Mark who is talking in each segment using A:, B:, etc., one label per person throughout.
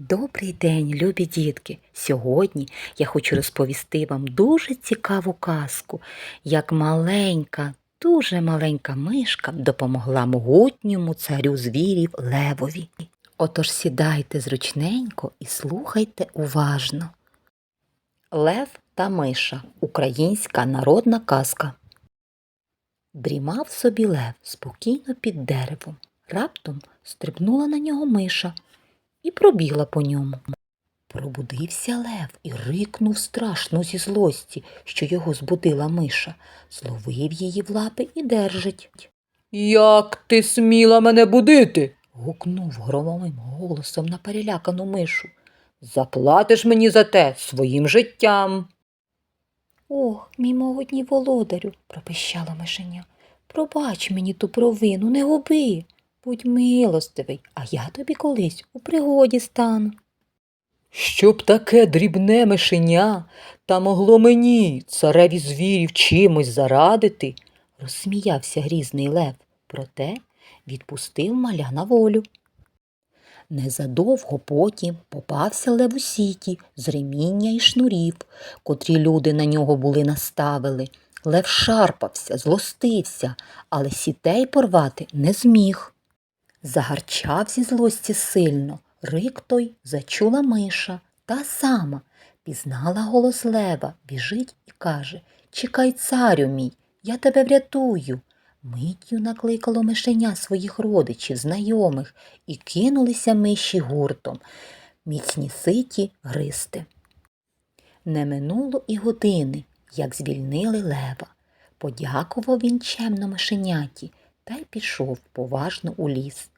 A: Добрий день, любі дітки! Сьогодні я хочу розповісти вам дуже цікаву казку, як маленька, дуже маленька мишка допомогла могутньому царю звірів Левові. Отож сідайте зручненько і слухайте уважно. Лев та миша українська народна казка. Дрімав собі лев спокійно під деревом. Раптом стрибнула на нього миша і пробігла по ньому. Пробудився лев і рикнув страшно зі злості, що його збудила миша, зловив її в лапи і держить.
B: Як ти сміла мене будити?
A: Гукнув громовим голосом на перелякану мишу.
B: Заплатиш мені за те своїм життям.
A: Ох, мій могутній володарю, пропищала мишеня. Пробач мені ту провину, не губи. Будь милостивий, а я тобі колись у пригоді стану.
B: Щоб таке дрібне мишеня та могло мені, цареві звірів, чимось зарадити,
A: Розсміявся грізний лев, проте відпустив маля на волю. Незадовго потім попався лев у сіті з реміння і шнурів, котрі люди на нього були наставили. Лев шарпався, злостився, але сітей порвати не зміг. Загарчав зі злості сильно, рик той зачула миша, та сама, пізнала голос лева, біжить і каже Чекай, царю мій, я тебе врятую. Миттю накликало мишеня своїх родичів, знайомих, і кинулися миші гуртом, міцні ситі гристи. Не минуло і години, як звільнили лева. Подякував він чемно мишеняті та й пішов поважно у ліс.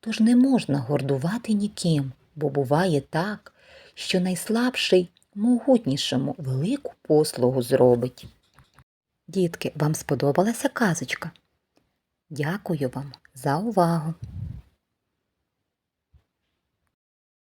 A: Тож не можна гордувати ніким, бо буває так, що найслабший могутнішому велику послугу зробить. Дітки, вам сподобалася казочка? Дякую вам за увагу.